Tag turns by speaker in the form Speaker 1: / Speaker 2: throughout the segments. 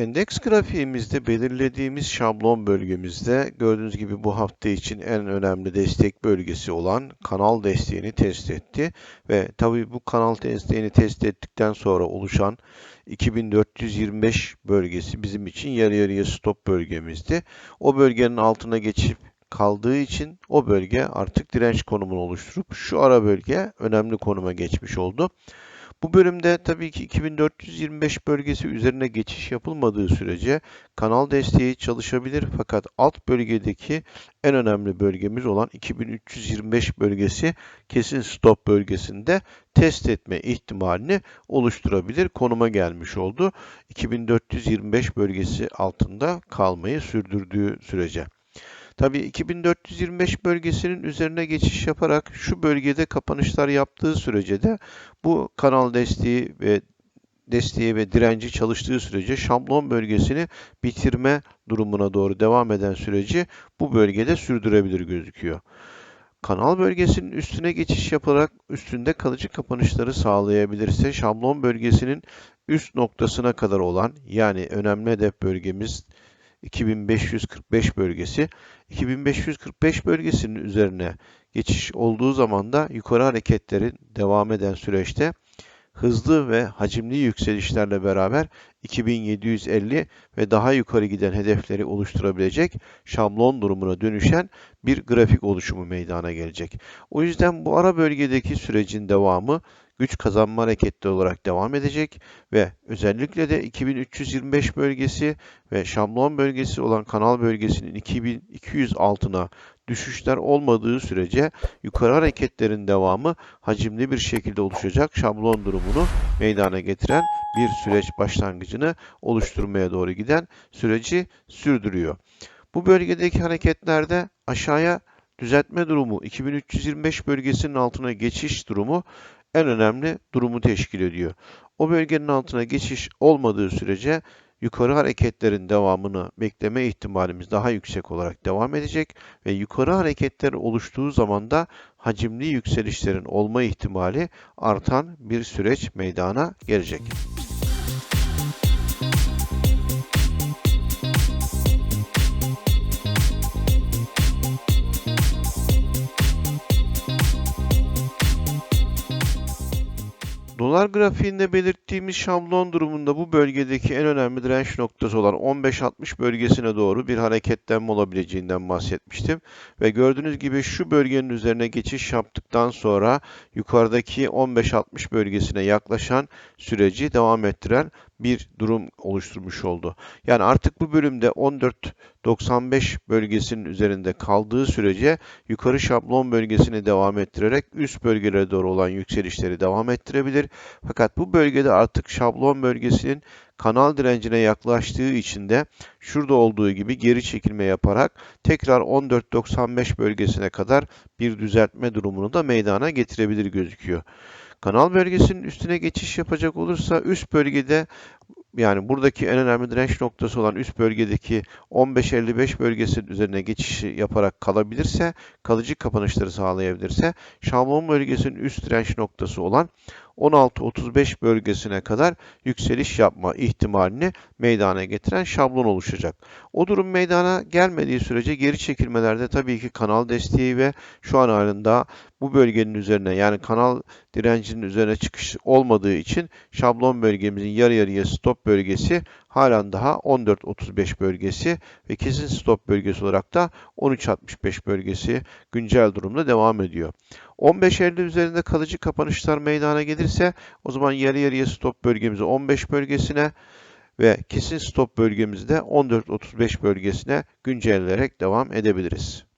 Speaker 1: Endeks grafiğimizde belirlediğimiz şablon bölgemizde gördüğünüz gibi bu hafta için en önemli destek bölgesi olan kanal desteğini test etti. Ve tabii bu kanal desteğini test ettikten sonra oluşan 2425 bölgesi bizim için yarı yarıya stop bölgemizdi. O bölgenin altına geçip kaldığı için o bölge artık direnç konumunu oluşturup şu ara bölge önemli konuma geçmiş oldu. Bu bölümde tabii ki 2425 bölgesi üzerine geçiş yapılmadığı sürece kanal desteği çalışabilir fakat alt bölgedeki en önemli bölgemiz olan 2325 bölgesi kesin stop bölgesinde test etme ihtimalini oluşturabilir konuma gelmiş oldu. 2425 bölgesi altında kalmayı sürdürdüğü sürece. Tabii 2425 bölgesinin üzerine geçiş yaparak şu bölgede kapanışlar yaptığı sürece de bu kanal desteği ve desteği ve direnci çalıştığı sürece şablon bölgesini bitirme durumuna doğru devam eden süreci bu bölgede sürdürebilir gözüküyor. Kanal bölgesinin üstüne geçiş yaparak üstünde kalıcı kapanışları sağlayabilirse şablon bölgesinin üst noktasına kadar olan yani önemli hedef bölgemiz 2545 bölgesi. 2545 bölgesinin üzerine geçiş olduğu zaman da yukarı hareketlerin devam eden süreçte hızlı ve hacimli yükselişlerle beraber 2750 ve daha yukarı giden hedefleri oluşturabilecek şablon durumuna dönüşen bir grafik oluşumu meydana gelecek. O yüzden bu ara bölgedeki sürecin devamı güç kazanma hareketli olarak devam edecek ve özellikle de 2325 bölgesi ve şablon bölgesi olan kanal bölgesinin 2200 altına düşüşler olmadığı sürece yukarı hareketlerin devamı hacimli bir şekilde oluşacak şablon durumunu meydana getiren bir süreç başlangıcını oluşturmaya doğru giden süreci sürdürüyor. Bu bölgedeki hareketlerde aşağıya düzeltme durumu 2325 bölgesinin altına geçiş durumu en önemli durumu teşkil ediyor. O bölgenin altına geçiş olmadığı sürece yukarı hareketlerin devamını bekleme ihtimalimiz daha yüksek olarak devam edecek ve yukarı hareketler oluştuğu zaman da hacimli yükselişlerin olma ihtimali artan bir süreç meydana gelecek. Dolar grafiğinde belirttiğimiz şablon durumunda bu bölgedeki en önemli direnç noktası olan 15-60 bölgesine doğru bir hareketlenme olabileceğinden bahsetmiştim. Ve gördüğünüz gibi şu bölgenin üzerine geçiş yaptıktan sonra yukarıdaki 15-60 bölgesine yaklaşan süreci devam ettiren bir durum oluşturmuş oldu. Yani artık bu bölümde 14.95 bölgesinin üzerinde kaldığı sürece yukarı şablon bölgesini devam ettirerek üst bölgelere doğru olan yükselişleri devam ettirebilir. Fakat bu bölgede artık şablon bölgesinin kanal direncine yaklaştığı için de şurada olduğu gibi geri çekilme yaparak tekrar 14.95 bölgesine kadar bir düzeltme durumunu da meydana getirebilir gözüküyor. Kanal bölgesinin üstüne geçiş yapacak olursa üst bölgede yani buradaki en önemli direnç noktası olan üst bölgedeki 15-55 bölgesinin üzerine geçiş yaparak kalabilirse, kalıcı kapanışları sağlayabilirse, şablon bölgesinin üst direnç noktası olan 16-35 bölgesine kadar yükseliş yapma ihtimalini meydana getiren şablon oluşacak. O durum meydana gelmediği sürece geri çekilmelerde tabii ki kanal desteği ve şu an halinde bu bölgenin üzerine yani kanal direncinin üzerine çıkış olmadığı için şablon bölgemizin yarı yarıya stop bölgesi halen daha 14.35 bölgesi ve kesin stop bölgesi olarak da 13.65 bölgesi güncel durumda devam ediyor. 15.50 üzerinde kalıcı kapanışlar meydana gelirse o zaman yarı yarıya stop bölgemizi 15 bölgesine ve kesin stop bölgemizde 14.35 bölgesine güncelleyerek devam edebiliriz.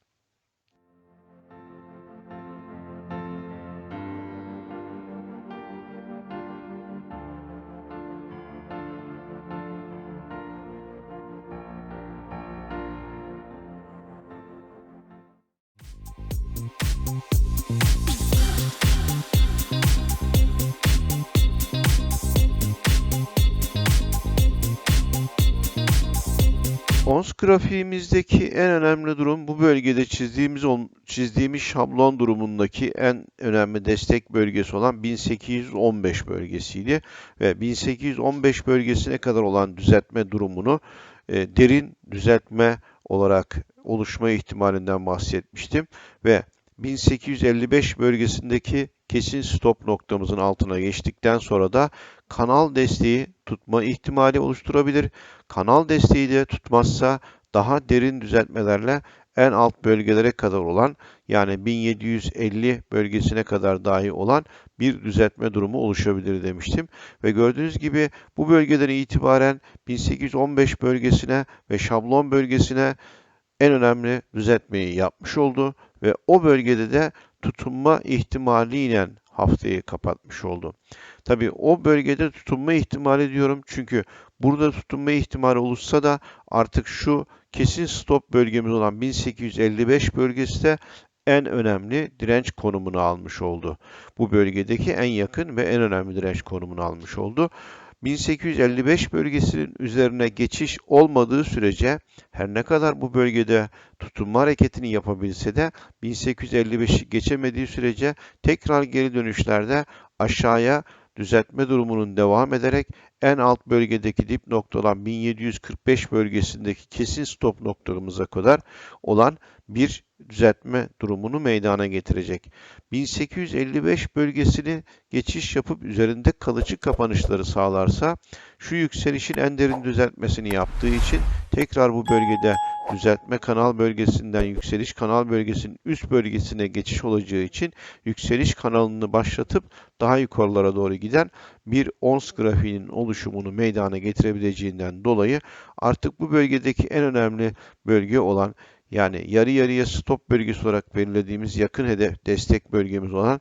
Speaker 1: ONS grafiğimizdeki en önemli durum bu bölgede çizdiğimiz çizdiğimiz şablon durumundaki en önemli destek bölgesi olan 1815 bölgesiydi ve 1815 bölgesine kadar olan düzeltme durumunu e, derin düzeltme olarak oluşma ihtimalinden bahsetmiştim ve 1855 bölgesindeki kesin stop noktamızın altına geçtikten sonra da kanal desteği tutma ihtimali oluşturabilir. Kanal desteği de tutmazsa daha derin düzeltmelerle en alt bölgelere kadar olan yani 1750 bölgesine kadar dahi olan bir düzeltme durumu oluşabilir demiştim. Ve gördüğünüz gibi bu bölgeden itibaren 1815 bölgesine ve şablon bölgesine en önemli düzeltmeyi yapmış oldu ve o bölgede de tutunma ihtimaliyle haftayı kapatmış oldu. Tabii o bölgede tutunma ihtimali diyorum çünkü burada tutunma ihtimali olursa da artık şu kesin stop bölgemiz olan 1855 bölgesi de en önemli direnç konumunu almış oldu. Bu bölgedeki en yakın ve en önemli direnç konumunu almış oldu. 1855 bölgesinin üzerine geçiş olmadığı sürece her ne kadar bu bölgede tutunma hareketini yapabilse de 1855'i geçemediği sürece tekrar geri dönüşlerde aşağıya düzeltme durumunun devam ederek en alt bölgedeki dip nokta olan 1745 bölgesindeki kesin stop noktamıza kadar olan bir düzeltme durumunu meydana getirecek. 1855 bölgesini geçiş yapıp üzerinde kalıcı kapanışları sağlarsa şu yükselişin en derin düzeltmesini yaptığı için tekrar bu bölgede düzeltme kanal bölgesinden yükseliş kanal bölgesinin üst bölgesine geçiş olacağı için yükseliş kanalını başlatıp daha yukarılara doğru giden bir ons grafiğinin oluşumunu meydana getirebileceğinden dolayı artık bu bölgedeki en önemli bölge olan yani yarı yarıya stop bölgesi olarak belirlediğimiz yakın hedef destek bölgemiz olan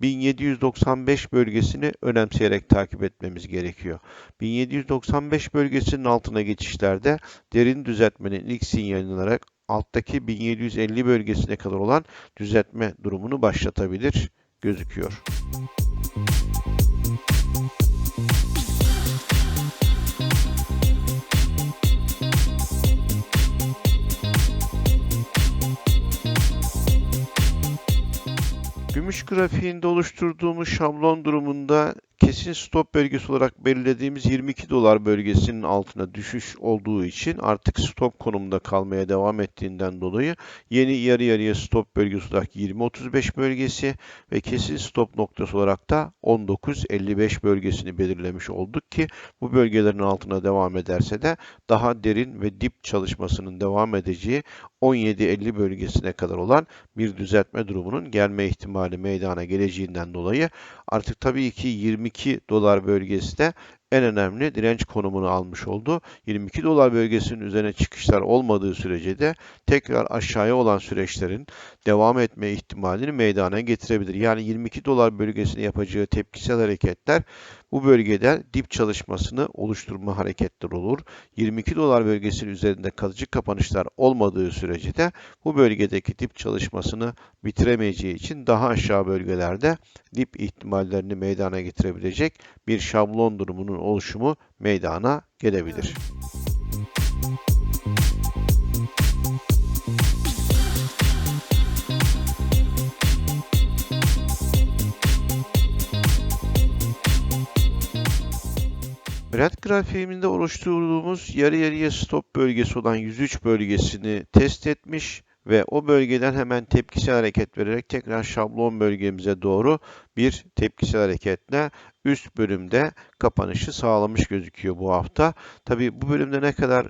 Speaker 1: 1795 bölgesini önemseyerek takip etmemiz gerekiyor. 1795 bölgesinin altına geçişlerde derin düzeltmenin ilk sinyalini alarak alttaki 1750 bölgesine kadar olan düzeltme durumunu başlatabilir gözüküyor. Gümüş grafiğinde oluşturduğumuz şablon durumunda kesin stop bölgesi olarak belirlediğimiz 22 dolar bölgesinin altına düşüş olduğu için artık stop konumunda kalmaya devam ettiğinden dolayı yeni yarı yarıya stop bölgesi olarak 20-35 bölgesi ve kesin stop noktası olarak da 19-55 bölgesini belirlemiş olduk ki bu bölgelerin altına devam ederse de daha derin ve dip çalışmasının devam edeceği 17-50 bölgesine kadar olan bir düzeltme durumunun gelme ihtimali meydana geleceğinden dolayı artık tabii ki 22 dolar bölgesi de en önemli direnç konumunu almış oldu. 22 dolar bölgesinin üzerine çıkışlar olmadığı sürece de tekrar aşağıya olan süreçlerin devam etme ihtimalini meydana getirebilir. Yani 22 dolar bölgesine yapacağı tepkisel hareketler bu bölgede dip çalışmasını oluşturma hareketler olur. 22 dolar bölgesinin üzerinde kalıcı kapanışlar olmadığı sürece de bu bölgedeki dip çalışmasını bitiremeyeceği için daha aşağı bölgelerde dip ihtimallerini meydana getirebilecek bir şablon durumunun oluşumu meydana gelebilir. Brent grafiğinde oluşturduğumuz yarı yarıya stop bölgesi olan 103 bölgesini test etmiş ve o bölgeden hemen tepkisel hareket vererek tekrar şablon bölgemize doğru bir tepkisel hareketle üst bölümde kapanışı sağlamış gözüküyor bu hafta. Tabi bu bölümde ne kadar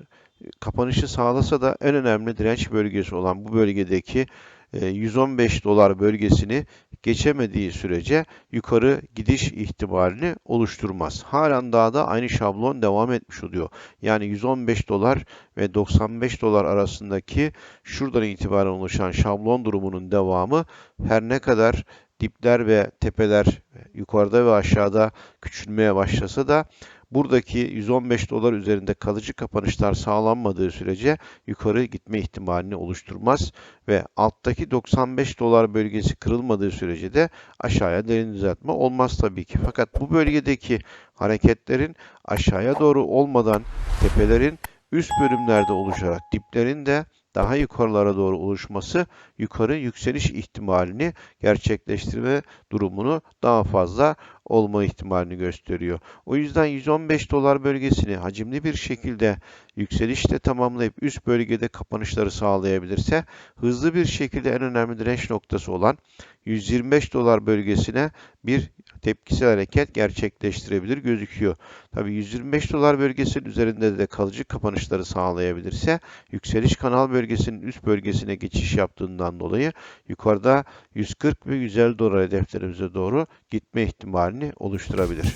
Speaker 1: kapanışı sağlasa da en önemli direnç bölgesi olan bu bölgedeki 115 e, dolar bölgesini geçemediği sürece yukarı gidiş ihtimalini oluşturmaz. Halen daha da aynı şablon devam etmiş oluyor. Yani 115 dolar ve 95 dolar arasındaki şuradan itibaren oluşan şablon durumunun devamı her ne kadar dipler ve tepeler yukarıda ve aşağıda küçülmeye başlasa da buradaki 115 dolar üzerinde kalıcı kapanışlar sağlanmadığı sürece yukarı gitme ihtimalini oluşturmaz ve alttaki 95 dolar bölgesi kırılmadığı sürece de aşağıya derin düzeltme olmaz tabii ki. Fakat bu bölgedeki hareketlerin aşağıya doğru olmadan tepelerin üst bölümlerde oluşarak diplerin de daha yukarılara doğru oluşması yukarı yükseliş ihtimalini gerçekleştirme durumunu daha fazla olma ihtimalini gösteriyor. O yüzden 115 dolar bölgesini hacimli bir şekilde yükselişle tamamlayıp üst bölgede kapanışları sağlayabilirse hızlı bir şekilde en önemli direnç noktası olan 125 dolar bölgesine bir tepkisel hareket gerçekleştirebilir gözüküyor. Tabii 125 dolar bölgesinin üzerinde de kalıcı kapanışları sağlayabilirse yükseliş kanal bölgesinin üst bölgesine geçiş yaptığından dolayı yukarıda 140 ve 150 dolar hedeflerimize doğru gitme ihtimalini oluşturabilir.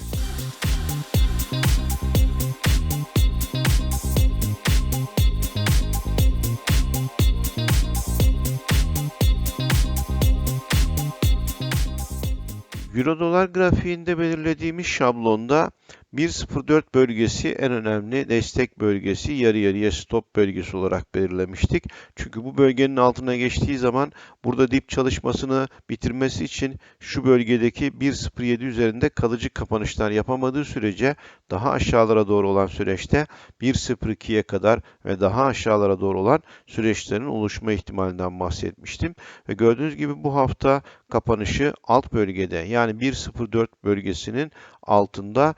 Speaker 1: Euro dolar grafiğinde belirlediğimiz şablonda 1.04 bölgesi en önemli destek bölgesi, yarı yarıya stop bölgesi olarak belirlemiştik. Çünkü bu bölgenin altına geçtiği zaman burada dip çalışmasını bitirmesi için şu bölgedeki 1.07 üzerinde kalıcı kapanışlar yapamadığı sürece daha aşağılara doğru olan süreçte 1.02'ye kadar ve daha aşağılara doğru olan süreçlerin oluşma ihtimalinden bahsetmiştim. Ve gördüğünüz gibi bu hafta kapanışı alt bölgede yani 1.04 bölgesinin altında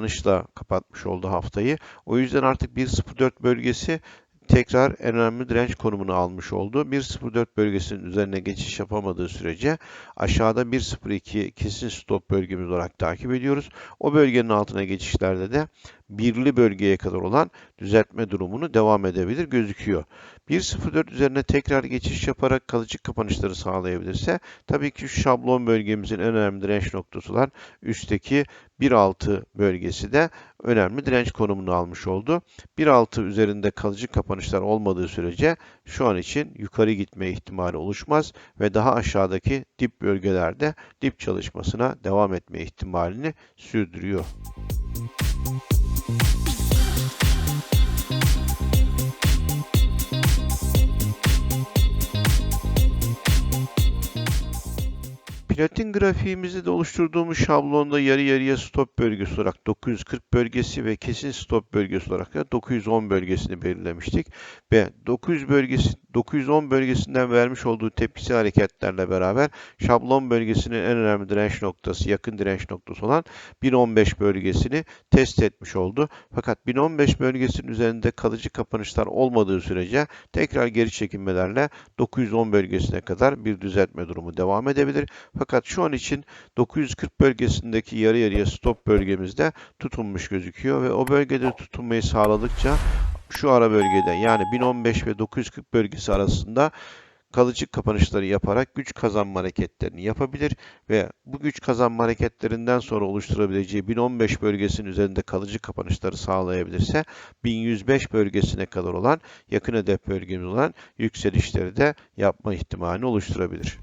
Speaker 1: kapanışla kapatmış oldu haftayı. O yüzden artık 1.04 bölgesi tekrar en önemli direnç konumunu almış oldu. 1.04 bölgesinin üzerine geçiş yapamadığı sürece aşağıda 1.02 kesin stop bölgemiz olarak takip ediyoruz. O bölgenin altına geçişlerde de birli bölgeye kadar olan düzeltme durumunu devam edebilir gözüküyor. 1.04 üzerine tekrar geçiş yaparak kalıcı kapanışları sağlayabilirse tabii ki şu şablon bölgemizin önemli direnç noktası olan üstteki 1.6 bölgesi de önemli direnç konumunu almış oldu. 1.6 üzerinde kalıcı kapanışlar olmadığı sürece şu an için yukarı gitme ihtimali oluşmaz ve daha aşağıdaki dip bölgelerde dip çalışmasına devam etme ihtimalini sürdürüyor. Platin grafiğimizi de oluşturduğumuz şablonda yarı yarıya stop bölgesi olarak 940 bölgesi ve kesin stop bölgesi olarak da 910 bölgesini belirlemiştik. Ve 900 bölgesi 910 bölgesinden vermiş olduğu tepkisel hareketlerle beraber şablon bölgesinin en önemli direnç noktası, yakın direnç noktası olan 1015 bölgesini test etmiş oldu. Fakat 1015 bölgesinin üzerinde kalıcı kapanışlar olmadığı sürece tekrar geri çekilmelerle 910 bölgesine kadar bir düzeltme durumu devam edebilir. Fakat şu an için 940 bölgesindeki yarı yarıya stop bölgemizde tutunmuş gözüküyor ve o bölgede tutunmayı sağladıkça şu ara bölgede yani 1015 ve 940 bölgesi arasında kalıcı kapanışları yaparak güç kazanma hareketlerini yapabilir ve bu güç kazanma hareketlerinden sonra oluşturabileceği 1015 bölgesinin üzerinde kalıcı kapanışları sağlayabilirse 1105 bölgesine kadar olan yakın hedef bölgemiz olan yükselişleri de yapma ihtimalini oluşturabilir.